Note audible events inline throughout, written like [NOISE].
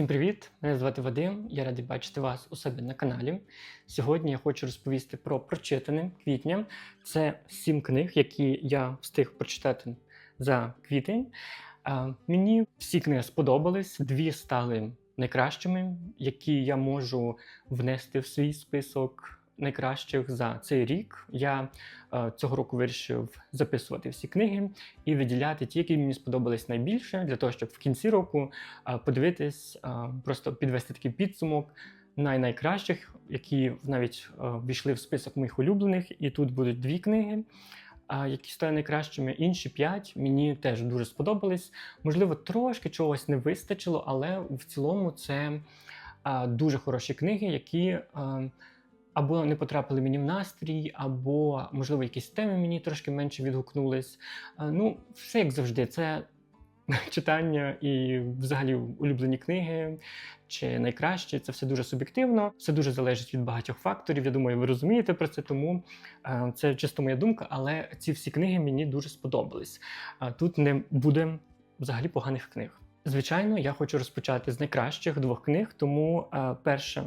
Всім привіт! Мене звати Вадим. Я радий бачити вас у себе на каналі. Сьогодні я хочу розповісти про прочитане квітня. Це сім книг, які я встиг прочитати за квітень. Мені всі книги сподобались, дві стали найкращими, які я можу внести в свій список найкращих за цей рік. Я е, цього року вирішив записувати всі книги і виділяти ті, які мені сподобались найбільше, для того, щоб в кінці року е, подивитись, е, просто підвести такий підсумок най-найкращих, які навіть війшли в список моїх улюблених. І тут будуть дві книги. Які стали найкращими, інші п'ять мені теж дуже сподобались. Можливо, трошки чогось не вистачило, але в цілому це дуже хороші книги, які або не потрапили мені в настрій, або, можливо, якісь теми мені трошки менше відгукнулись. Ну, все як завжди, це [LAUGHS] читання і взагалі улюблені книги чи найкращі. Це все дуже суб'єктивно, все дуже залежить від багатьох факторів. Я думаю, ви розумієте про це, тому е, це чисто моя думка, але ці всі книги мені дуже сподобались. Тут не буде взагалі поганих книг. Звичайно, я хочу розпочати з найкращих двох книг, тому е, перша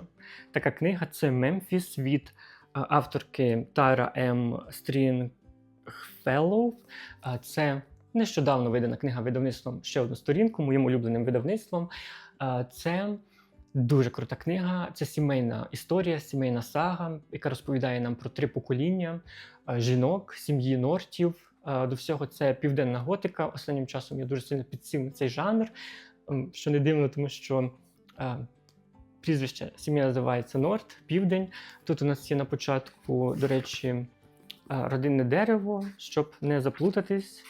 така книга це Мемфіс від е, авторки Тара М. Стрінгфеллоу. Е, Це нещодавно видана книга видавництвом ще одну сторінку, моїм улюбленим видавництвом. Е, Це дуже крута книга. Це сімейна історія, сімейна сага, яка розповідає нам про три покоління жінок, сім'ї Нортів. Е, До всього це південна готика. Останнім часом я дуже сильно підсів цей жанр, ем, що не дивно, тому що е, прізвище сім'я називається Норд, Південь. Тут у нас є на початку, до речі, е, родинне дерево, щоб не заплутатись.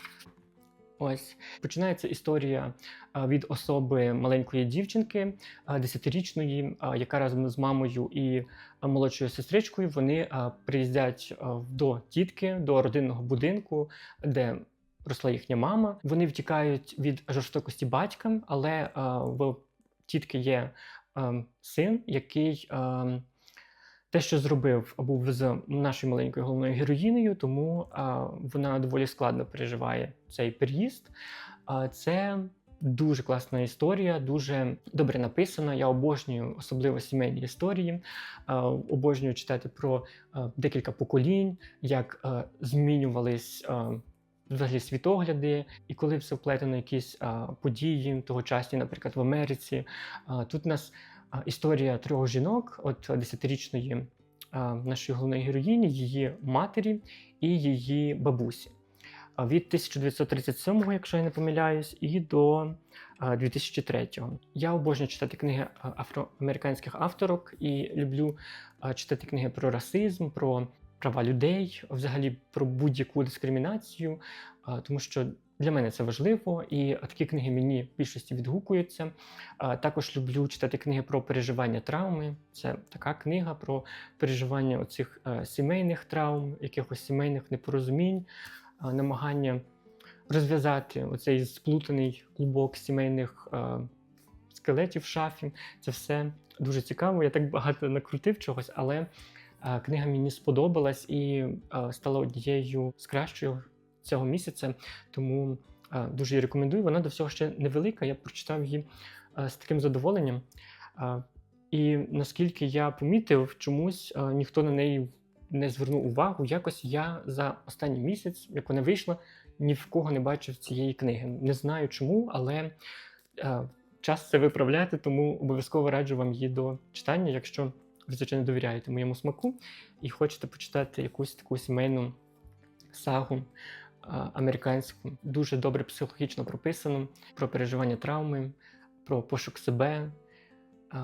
Ось починається історія від особи маленької дівчинки, десятирічної, яка разом з мамою і молодшою сестричкою вони приїздять до тітки, до родинного будинку, де росла їхня мама. Вони втікають від жорстокості батька, але в тітки є е, син, який. Те, що зробив, був з нашою маленькою головною героїнею, тому а, вона доволі складно переживає цей переїзд. А, це дуже класна історія, дуже добре написана. Я обожнюю особливо сімейні історії. А, обожнюю читати про а, декілька поколінь, як а, змінювались. А, Взагалі світогляди, і коли все вплетено якісь а, події тогочасні, наприклад, в Америці. А, тут нас історія трьох жінок, от десятирічної нашої головної героїні, її матері і її бабусі. Від 1937, якщо я не помиляюсь, і до а, 2003. Я обожнюю читати книги афроамериканських авторок і люблю читати книги про расизм, про права людей, взагалі про будь-яку дискримінацію, тому що для мене це важливо, і такі книги мені в більшості відгукуються. Також люблю читати книги про переживання травми. Це така книга про переживання оцих е, сімейних травм, якихось сімейних непорозумінь, намагання розв'язати оцей сплутаний клубок сімейних е, скелетів в шафі. Це все дуже цікаво. Я так багато накрутив чогось, але е, книга мені сподобалась і стала однією з кращих цього місяця, тому е, дуже її рекомендую. Вона до всього ще невелика. Я прочитав її е, з таким задоволенням. Е, І наскільки я помітив, чомусь ніхто на неї не звернув увагу. Якось я за останній місяць, як вона вийшла, ні в кого не бачив цієї книги. Не знаю чому, але час це виправляти, тому обов'язково раджу вам її до читання, якщо ви звичайно довіряєте моєму смаку і хочете почитати якусь таку сімейну сагу американську, дуже добре психологічно прописано про переживання травми, про пошук себе,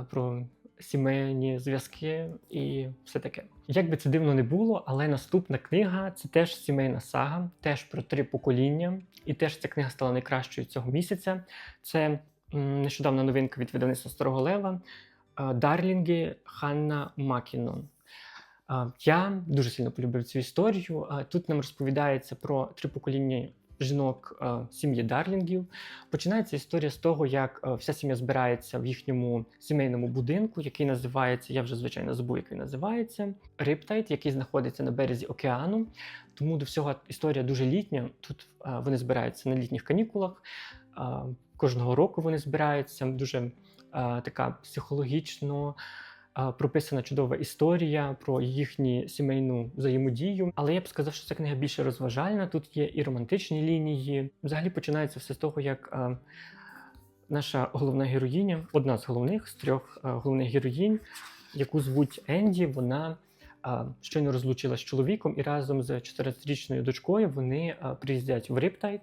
про сімейні зв'язки і все таке. Як би це дивно не було, але наступна книга це теж сімейна сага, теж про три покоління, і теж ця книга стала найкращою цього місяця. Це нещодавна новинка від видавництва Старого Лева Дарлінги Ханна Макінон. Я дуже сильно полюбив цю історію. Тут нам розповідається про три покоління жінок сім'ї Дарлінгів. Починається історія з того, як вся сім'я збирається в їхньому сімейному будинку, який називається, я вже звичайно забув, який називається Риптайт, який знаходиться на березі океану. Тому до всього історія дуже літня. Тут вони збираються на літніх канікулах. Кожного року вони збираються дуже така психологічно прописана чудова історія про їхню сімейну взаємодію. Але я б сказав, що ця книга більше розважальна. Тут є і романтичні лінії. Взагалі починається все з того, як наша головна героїня, одна з головних з трьох головних героїнь, яку звуть Енді, вона щойно розлучилась з чоловіком, і разом з 14-річною дочкою вони приїздять в Риптайд.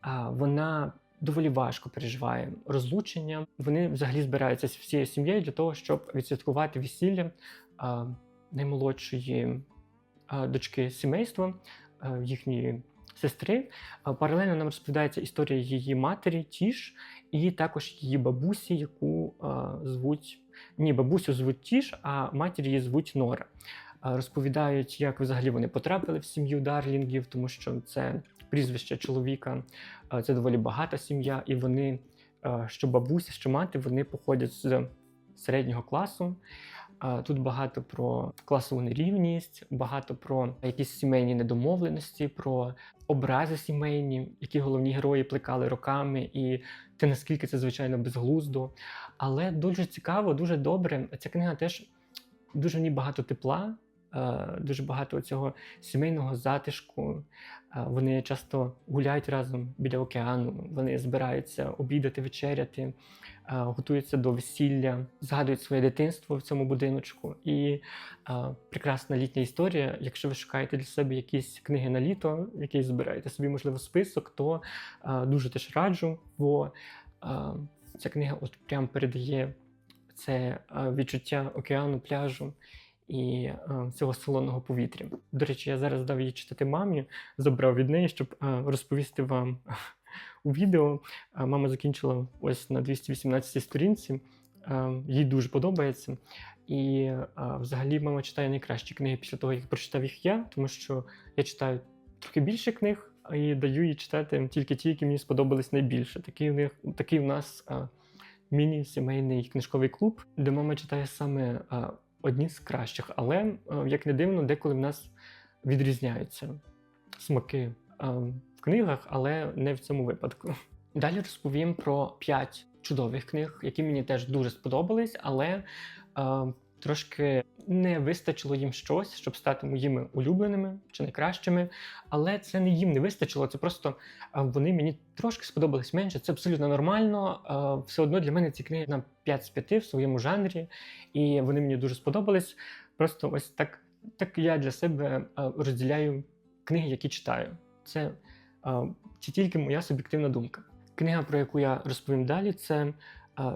А, Вона доволі важко переживає розлучення. Вони взагалі збираються з всією сім'єю для того, щоб відсвяткувати весілля наймолодшої дочки сімейства, їхньої сестри. Паралельно нам розповідається історія її матері Тіш, і також її бабусі, яку звуть ні, бабусю звуть Тіш, а матір її звуть Нора. Розповідають, як взагалі вони потрапили в сім'ю Дарлінгів, тому що це прізвище чоловіка, це доволі багата сім'я, і вони, що бабуся, що мати, вони походять з середнього класу. Тут багато про класову нерівність, багато про якісь сімейні недомовленості, про образи сімейні, які головні герої плекали роками, і те, наскільки це звичайно безглуздо. Але дуже цікаво, дуже добре. Ця книга теж дуже в багато тепла, е, дуже багато цього сімейного затишку. Е, Вони часто гуляють разом біля океану, вони збираються обідати, вечеряти, е, готуються до весілля, згадують своє дитинство в цьому будиночку. І е, прекрасна літня історія. Якщо ви шукаєте для себе якісь книги на літо, якісь збираєте собі, можливо, список, то е, дуже теж раджу, бо е, ця книга от прям передає це е, відчуття океану, пляжу і е, цього солоного повітря. До речі, я зараз дав її читати мамі, забрав від неї, щоб е, розповісти вам [LAUGHS] у відео. Е, Мама закінчила ось на 218 сторінці. Їй дуже подобається. І взагалі мама читає найкращі книги після того, як прочитав їх я, тому що я читаю трохи більше книг і даю їй читати тільки ті, які мені сподобались найбільше. Такий у них такий у нас міні-сімейний книжковий клуб, де мама читає саме одні з кращих, але як не дивно, деколи в нас відрізняються смаки в книгах, але не в цьому випадку. Далі розповім про п'ять чудових книг, які мені теж дуже сподобались, але а, трошки не вистачило їм щось, щоб стати моїми улюбленими чи найкращими. Але це не їм не вистачило. Це просто вони мені трошки сподобались менше. Це абсолютно нормально. Все одно для мене ці книги на 5 з 5 в своєму жанрі, і вони мені дуже сподобались. Просто ось так, так я для себе розділяю книги, які читаю. Це це тільки моя суб'єктивна думка. Книга, про яку я розповім далі, це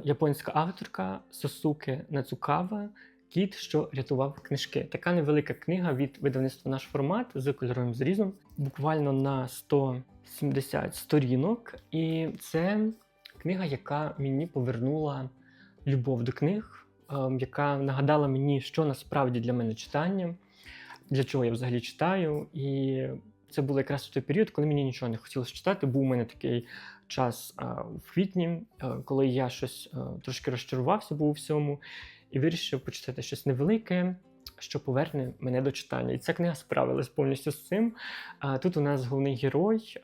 японська авторка Сосуке Нацукава Кіт, що рятував книжки. Така невелика книга від видавництва наш формат з кольоровим зрізом, буквально на 170 сторінок. І це книга, яка мені повернула любов до книг, ем, яка нагадала мені, що насправді для мене читання, для чого я взагалі читаю. І це було якраз той період, коли мені нічого не хотілося читати. Був у мене такий час а, в квітні, коли я щось трошки розчарувався був у всьому і вирішив почитати щось невелике, що поверне мене до читання. І ця книга справилась повністю з цим. Тут у нас головний герой,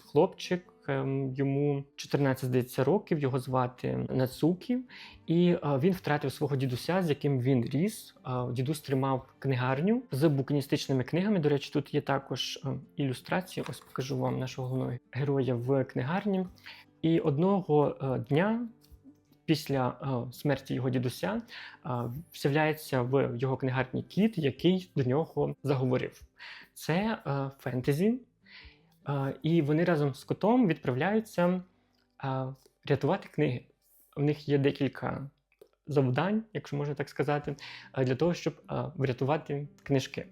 хлопчик. ем, Йому 14, здається, років, його звати Нацукі, і він втратив свого дідуся, з яким він ріс. Дідусь тримав книгарню з букіністичними книгами. До речі, тут є також а, ілюстрації. Ось покажу вам нашого головного героя в книгарні. І одного е, дня після е, смерті його дідуся е, з'являється в його книгарні кіт, який до нього заговорив. Це е, фентезі, і вони разом з котом відправляються рятувати книги. У них є декілька завдань, якщо можна так сказати, для того, щоб врятувати книжки.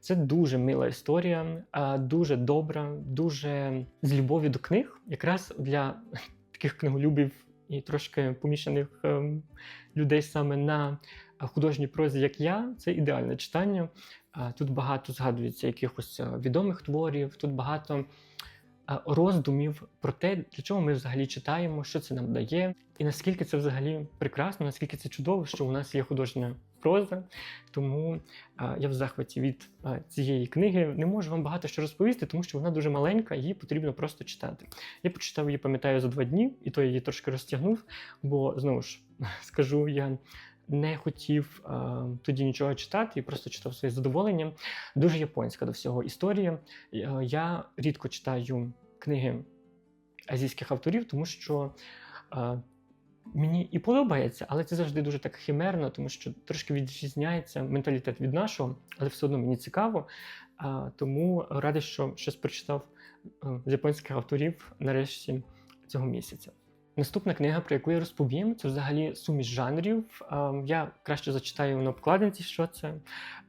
Це дуже мила історія, дуже добра, дуже з любов'ю до книг, якраз для [LAUGHS] таких книголюбів і трошки помішаних ем, людей саме на е, художній прозі, як я, це ідеальне читання. Е, Тут багато згадується якихось е, відомих творів, тут багато роздумів про те, для чого ми взагалі читаємо, що це нам дає, і наскільки це взагалі прекрасно, наскільки це чудово, що у нас є художня проза. Тому я в захваті від цієї книги не можу вам багато що розповісти, тому що вона дуже маленька, її потрібно просто читати. Я прочитав її, пам'ятаю, за два дні, і то я її трошки розтягнув, бо знову ж [LAUGHS] скажу, я не хотів а, тоді нічого читати і просто читав своє задоволення. Дуже японська до всього історія. Е, Я рідко читаю книги азійських авторів, тому що а, мені і подобається, але це завжди дуже так химерно, тому що трошки відрізняється менталітет від нашого, але все одно мені цікаво. А, тому радий, що щось прочитав е, з японських авторів нарешті цього місяця. Наступна книга, про яку я розповім, це взагалі суміш жанрів. Е, Я краще зачитаю на обкладинці, що це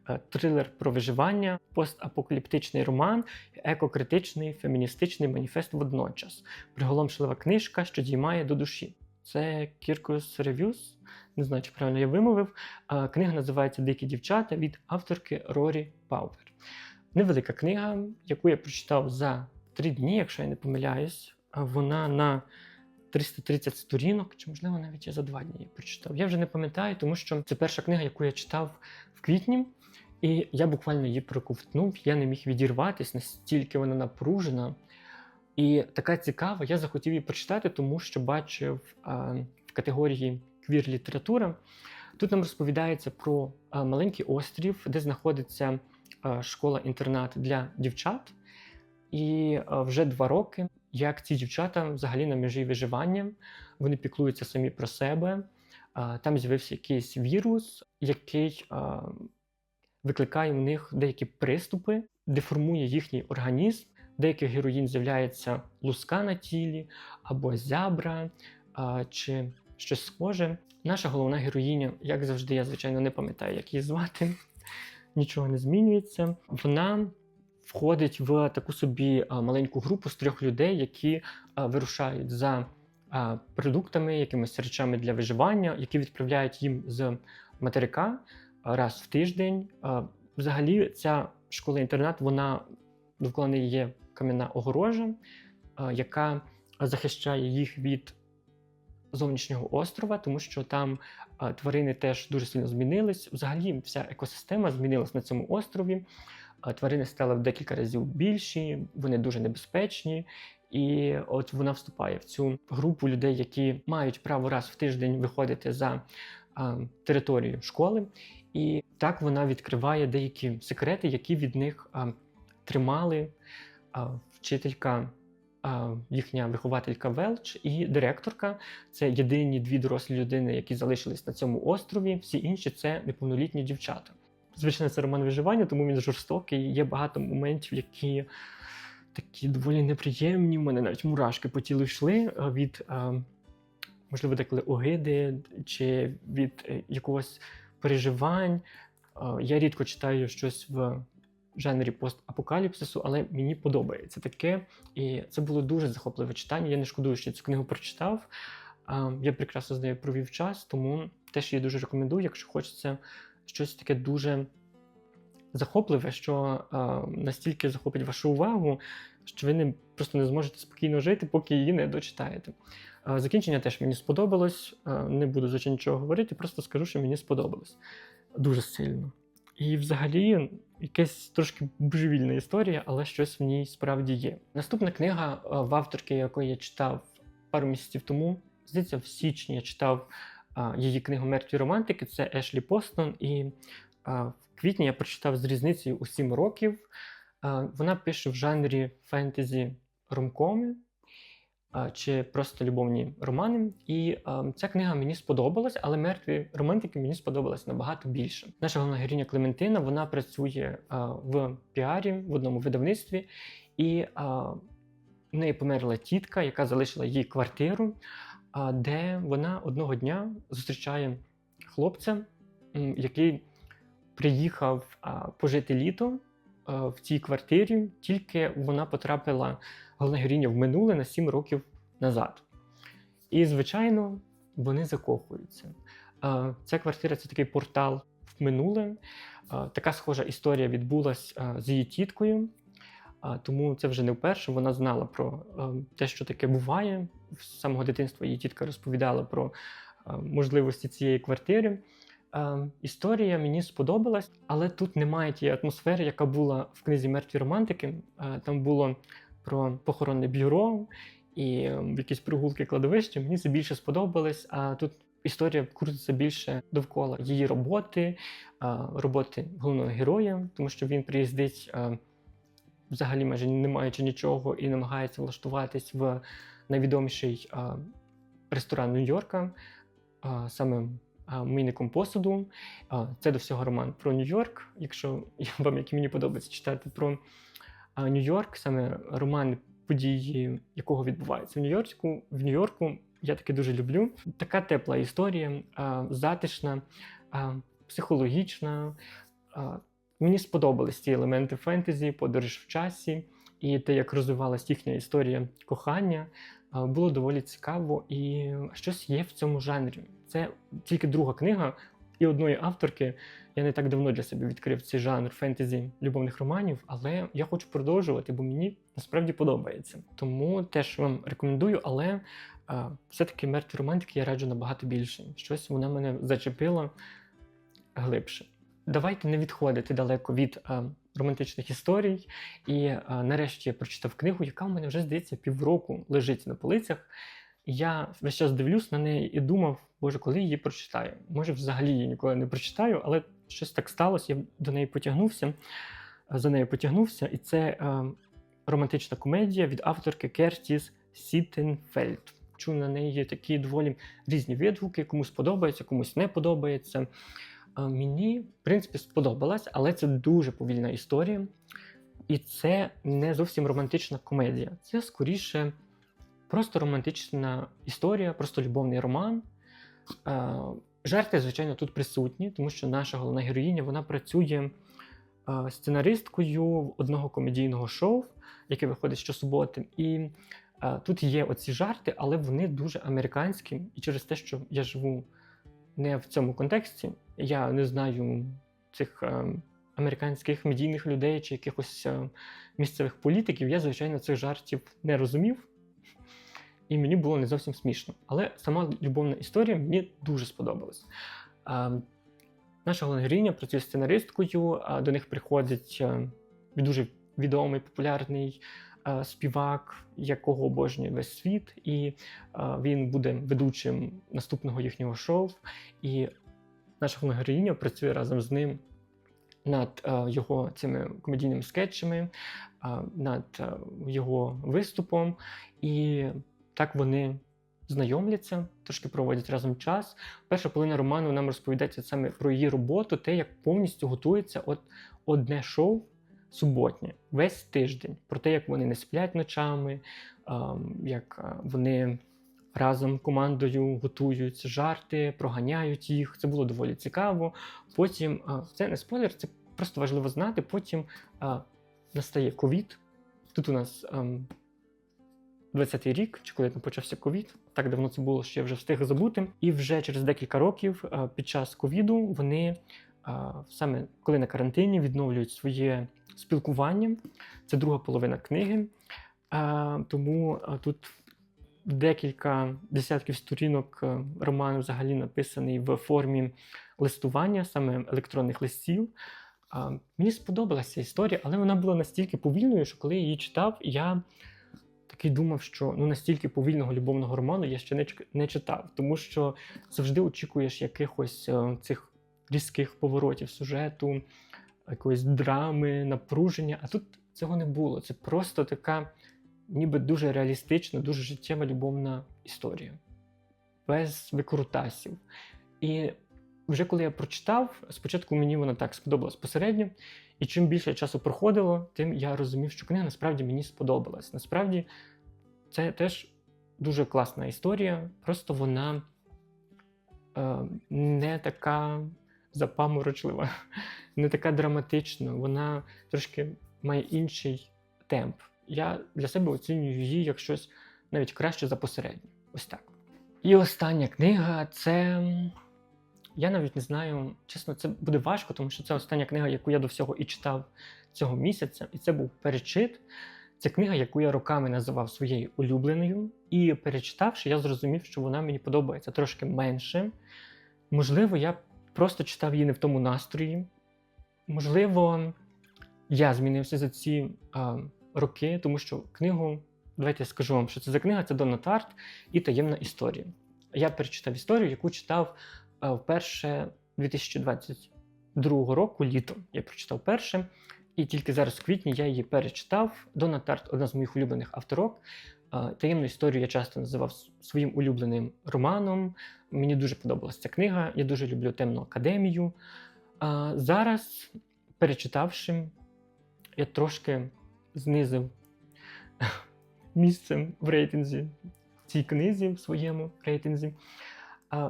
Е, трилер про виживання, постапокаліптичний роман, екокритичний, феміністичний маніфест водночас. Приголомшлива книжка, що діймає до душі. Це Кіркус Рев'юс, не знаю, чи правильно я вимовив. Е, Книга називається Дикі дівчата від авторки Рорі Паупер. Невелика книга, яку я прочитав за три дні, якщо я не помиляюсь. Е, Вона на 330 сторінок, чи можливо навіть я за два дні її прочитав. Я вже не пам'ятаю, тому що це перша книга, яку я читав в квітні, і я буквально її проковтнув. Я не міг відірватися, настільки вона напружена. І така цікава, я захотів її прочитати, тому що бачив а, в категорії квір-література. Тут нам розповідається про а, маленький острів, де знаходиться а, школа-інтернат для дівчат. І вже два роки, як ці дівчата взагалі на межі виживання, вони піклуються самі про себе. Там з'явився якийсь вірус, який викликає в них деякі приступи, деформує їхній організм. Деяких героїнь з'являється луска на тілі або зябра чи щось схоже. Наша головна героїня, як завжди, я звичайно не пам'ятаю, як її звати, [LAUGHS] нічого не змінюється. Вона входить в таку собі маленьку групу з трьох людей, які вирушають за продуктами, якимись речами для виживання, які відправляють їм з материка раз в тиждень. Взагалі, ця школа-інтернат, вона довкола неї є кам'яна огорожа, яка захищає їх від зовнішнього острова, тому що там тварини теж дуже сильно змінились. Взагалі, вся екосистема змінилась на цьому острові. Тварини стали в декілька разів більші, вони дуже небезпечні. І от вона вступає в цю групу людей, які мають право раз в тиждень виходити за а, територію школи. І так вона відкриває деякі секрети, які від них а, тримали а, вчителька, а, їхня вихователька Велч і директорка. Це єдині дві дорослі людини, які залишились на цьому острові. Всі інші це неповнолітні дівчата. Звичайно, це роман виживання, тому він жорстокий. Є багато моментів, які такі доволі неприємні. У мене навіть мурашки по тілу йшли від, можливо, деколи огиди чи від е, якогось переживань. Я рідко читаю щось в жанрі постапокаліпсису, але мені подобається таке. І це було дуже захопливе читання. Я не шкодую, що цю книгу прочитав. Я прекрасно з нею провів час, тому теж її дуже рекомендую, якщо хочеться щось таке дуже захопливе, що а, настільки захопить вашу увагу, що ви не, просто не зможете спокійно жити, поки її не дочитаєте. А, Закінчення теж мені сподобалось. А, Не буду за нічого говорити, просто скажу, що мені сподобалось дуже сильно. І взагалі якась трошки божевільна історія, але щось в ній справді є. Наступна книга в авторки, яку я читав пару місяців тому, здається, в січні я читав її книгу Мертві романтики. Це Ешлі Постон. І в квітні я прочитав з різницею у 7 років. Вона пише в жанрі фентезі ромкоми чи просто любовні романи. І ця книга мені сподобалась, але мертві романтики мені сподобалась набагато більше. Наша головна героїня Клементина вона працює в піарі в одному видавництві, і в неї померла тітка, яка залишила їй квартиру, де вона одного дня зустрічає хлопця, який приїхав пожити літо в цій квартирі, тільки вона потрапила головна героїня в минуле на 7 років назад. І, звичайно, вони закохуються. Ця квартира це такий портал в минуле. Така схожа історія відбулася з її тіткою. А, тому це вже не вперше. Вона знала про е, те, що таке буває. З самого дитинства її тітка розповідала про е, можливості цієї квартири. Е, історія мені сподобалась, але тут немає тієї атмосфери, яка була в книзі Мертві романтики. Е, там було про похоронне бюро і е, якісь прогулки кладовища. Мені це більше сподобалось. А тут історія крутиться більше довкола її роботи, е, роботи головного героя, тому що він приїздить. Е, Взагалі, майже не маючи нічого, і намагається влаштуватись в найвідоміший а, ресторан Нью-Йорка, а, саме а, мийником посуду. А, це до всього роман про Нью-Йорк. Якщо [LAUGHS] вам, як і мені подобається читати про Нью-Йорк, саме роман події, якого відбувається в Нью-Йорку. В Нью-Йорку я таки дуже люблю. Така тепла історія, а, затишна, а, психологічна. А, Мені сподобались ті елементи фентезі, подорож в часі, і те, як розвивалась їхня історія кохання, було доволі цікаво. І щось є в цьому жанрі. Це тільки друга книга і одної авторки. Я не так давно для себе відкрив цей жанр фентезі любовних романів, але я хочу продовжувати, бо мені насправді подобається. Тому теж вам рекомендую, але а, все-таки мертві романтики я раджу набагато більше. Щось вона мене зачепила глибше. Давайте не відходити далеко від е, романтичних історій. І е, нарешті я прочитав книгу, яка у мене вже здається півроку лежить на полицях. Я весь час дивлюсь на неї і думав, боже, коли її прочитаю? Може, взагалі її ніколи не прочитаю, але щось так сталося. Я до неї потягнувся, е, за нею потягнувся. І це е, романтична комедія від авторки Кертіс Сітенфельд. Чув на неї такі доволі різні відгуки, комусь подобається, комусь не подобається. А, Мені, в принципі, сподобалась, але це дуже повільна історія. І це не зовсім романтична комедія. Це скоріше просто романтична історія, просто любовний роман. Жарти, звичайно, тут присутні, тому що наша головна героїня вона працює а, сценаристкою одного комедійного шоу, яке виходить щосуботи. І тут є оці жарти, але вони дуже американські. І через те, що я живу не в цьому контексті. Я не знаю цих е, американських медійних людей чи якихось е, місцевих політиків. Я, звичайно, цих жартів не розумів, і мені було не зовсім смішно. Але сама любовна історія мені дуже сподобалась. Е, наша головна героїня працює сценаристкою, а до них приходить е, дуже відомий популярний е, співак, якого обожнює весь світ, і е, він буде ведучим наступного їхнього шоу. І наша головна героїня працює разом з ним над е, його цими комедійними скетчами, е, над е, його виступом. І так вони знайомляться, трошки проводять разом час. Перша половина роману нам розповідається саме про її роботу, те, як повністю готується от одне шоу суботнє, весь тиждень, про те, як вони не сплять ночами, ем, як е, вони разом командою готують жарти, проганяють їх. Це було доволі цікаво. Потім е, це не спойлер, це просто важливо знати. Потім е, настає ковід. Тут у нас ем, 20-й рік, чи коли там почався ковід. Так давно це було, що я вже встиг забути. І вже через декілька років під час ковіду вони саме коли на карантині відновлюють своє спілкування. Це друга половина книги. Тому тут декілька десятків сторінок е, роману взагалі написаний в формі листування, саме електронних листів. Мені сподобалася історія, але вона була настільки повільною, що коли я її читав, я такий думав, що ну настільки повільного любовного роману я ще не, не читав, тому що завжди очікуєш якихось е, цих різких поворотів сюжету, якоїсь драми, напруження. А тут цього не було. Це просто така, ніби дуже реалістична, дуже життєва любовна історія, без викрутасів. І вже коли я прочитав, спочатку мені вона так сподобалась посередньо, і чим більше часу проходило, тим я розумів, що книга насправді мені сподобалась. Насправді, це теж дуже класна історія, просто вона е, не така запаморочлива, не така драматична, вона трошки має інший темп. Я для себе оцінюю її як щось навіть краще за посередньо. Ось так. І остання книга це я навіть не знаю, чесно, це буде важко, тому що це остання книга, яку я до всього і читав цього місяця. І це був перечит. Це книга, яку я роками називав своєю улюбленою. І перечитавши, я зрозумів, що вона мені подобається трошки менше. Можливо, я просто читав її не в тому настрої. Можливо, я змінився за ці а, роки, тому що книгу, давайте я скажу вам, що це за книга, це Донна Тарт і таємна історія. Я перечитав історію, яку читав а, вперше 2022 року, літом. Я прочитав перше, і тільки зараз в квітні я її перечитав. Донна Тарт одна з моїх улюблених авторок. Таємну історію я часто називав своїм улюбленим романом. Мені дуже подобалася ця книга. Я дуже люблю темну академію. Зараз, перечитавши, я трошки знизив [LAUGHS] місце в рейтинзі цій книзі, в своєму рейтинзі.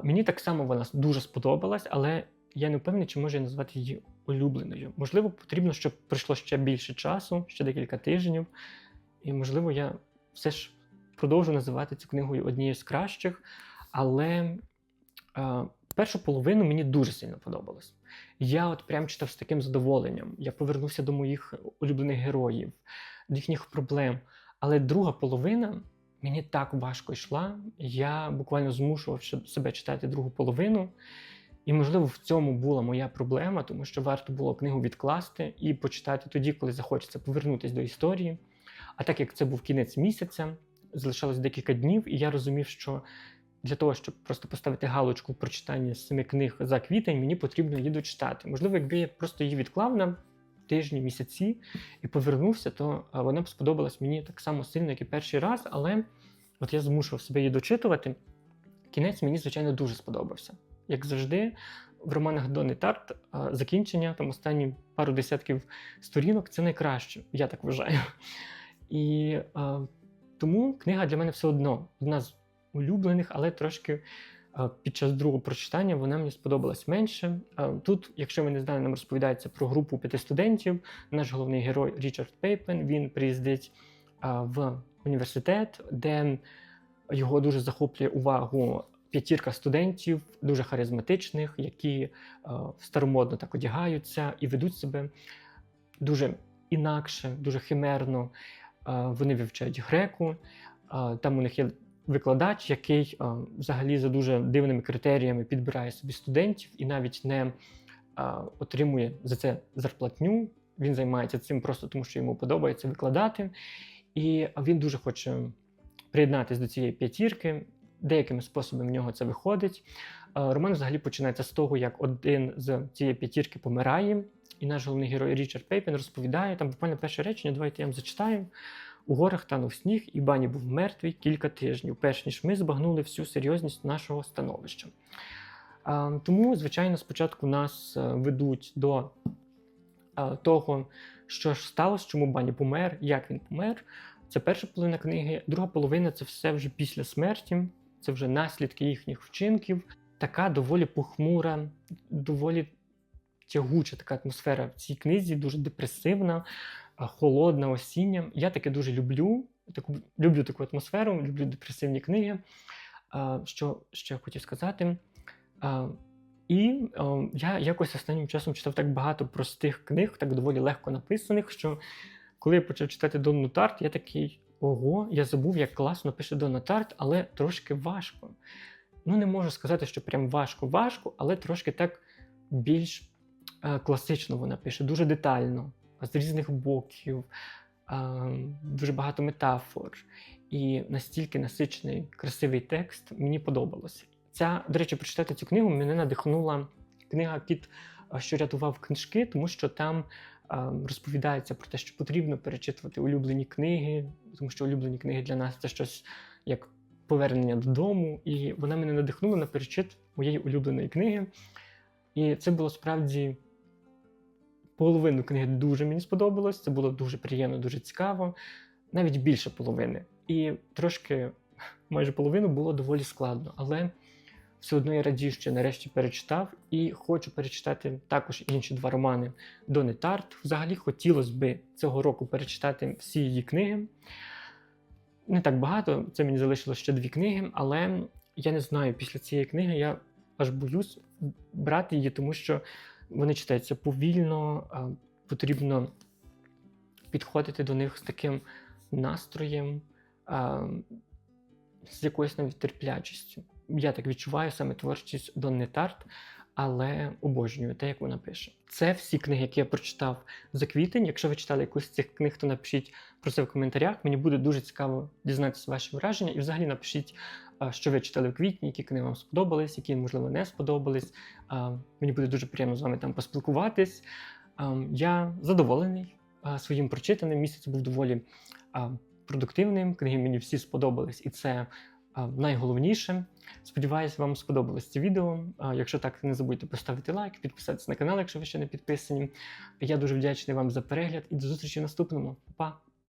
Мені так само вона дуже сподобалась, але я не впевнений, чи можу я назвати її улюбленою. Можливо, потрібно, щоб пройшло ще більше часу, ще декілька тижнів. І, можливо, я все ж продовжу називати цю книгою однією з кращих. Але а, першу половину мені дуже сильно подобалось. Я от прям читав з таким задоволенням. Я повернувся до моїх улюблених героїв, до їхніх проблем. Але друга половина мені так важко йшла. Я буквально змушував себе читати другу половину. І, можливо, в цьому була моя проблема, тому що варто було книгу відкласти і почитати тоді, коли захочеться повернутися до історії. А так як це був кінець місяця, залишалось декілька днів, і я розумів, що для того, щоб просто поставити галочку в прочитанні семи книг за квітень, мені потрібно її дочитати. Можливо, якби я просто її відклав на тижні, місяці і повернувся, то вона б сподобалась мені так само сильно, як і перший раз. Але от я змушував себе її дочитувати. Кінець мені, звичайно, дуже сподобався. Як завжди, в романах Дони Тарт закінчення, там останні пару десятків сторінок це найкраще, я так вважаю. І а, тому книга для мене все одно одна з улюблених, але трошки а, під час другого прочитання вона мені сподобалась менше. А, Тут, якщо ви не знали, нам розповідається про групу п'яти студентів. Наш головний герой Річард Пейпен. Він приїздить а, в університет, де його дуже захоплює увагу п'ятірка студентів, дуже харизматичних, які а, старомодно так одягаються і ведуть себе дуже інакше, дуже химерно. Вони вивчають греку. Там у них є викладач, який взагалі за дуже дивними критеріями підбирає собі студентів і навіть не отримує за це зарплатню. Він займається цим просто тому, що йому подобається викладати. І він дуже хоче приєднатися до цієї п'ятірки. Деякими способами в нього це виходить. Роман взагалі починається з того, як один з цієї п'ятірки помирає, і наш головний герой Річард Пейпен розповідає там буквально перше речення. Давайте я вам зачитаю. У горах танув сніг, і бані був мертвий кілька тижнів, перш ніж ми збагнули всю серйозність нашого становища. Тому, звичайно, спочатку нас е, ведуть до е, того, що ж сталося, чому бані помер, як він помер. Це перша половина книги. Друга половина це все вже після смерті, це вже наслідки їхніх вчинків. Така доволі похмура, доволі тягуча така атмосфера в цій книзі, дуже депресивна, холодна, осіння. Я таке дуже люблю. Таку, люблю таку атмосферу, люблю депресивні книги. Що ще я хотів сказати? І а, я якось останнім часом читав так багато простих книг, так доволі легко написаних, що коли я почав читати Донну Тарт, я такий: ого, я забув, як класно пише Донна Тарт, але трошки важко. Ну, не можу сказати, що прям важко-важко, але трошки так більш класично вона пише, дуже детально, з різних боків, е, дуже багато метафор. І настільки насичений, красивий текст мені подобалося. Ця, до речі, прочитати цю книгу мене надихнула книга Кіт, е, що рятував книжки, тому що там е, розповідається про те, що потрібно перечитувати улюблені книги, тому що улюблені книги для нас це щось як повернення додому. І вона мене надихнула на перечит моєї улюбленої книги. І це було справді половину книги дуже мені сподобалось. Це було дуже приємно, дуже цікаво, навіть більше половини. І трошки [LAUGHS] майже половину було доволі складно, але все одно я радію, що нарешті перечитав і хочу перечитати також інші два романи Дони Тарт. Взагалі хотілося би цього року перечитати всі її книги. Не так багато, це мені залишилось ще дві книги, але я не знаю, після цієї книги я аж боюсь брати її, тому що вони читаються повільно, потрібно підходити до них з таким настроєм, з якоюсь навіть терплячістю. Я так відчуваю саме творчість Донни Тарт, але обожнюю те, як вона пише. Це всі книги, які я прочитав за квітень. Якщо ви читали якусь з цих книг, то напишіть про це в коментарях. Мені буде дуже цікаво дізнатися ваші враження. І взагалі напишіть, що ви читали в квітні, які книги вам сподобались, які, можливо, не сподобались. Мені буде дуже приємно з вами там поспілкуватись. Я задоволений своїм прочитаним. Місяць був доволі продуктивним. Книги мені всі сподобались, і це найголовніше. Сподіваюсь, вам сподобалось це відео. Якщо так, не забудьте поставити лайк, підписатися на канал, якщо ви ще не підписані. Я дуже вдячний вам за перегляд і до зустрічі в наступному. Па!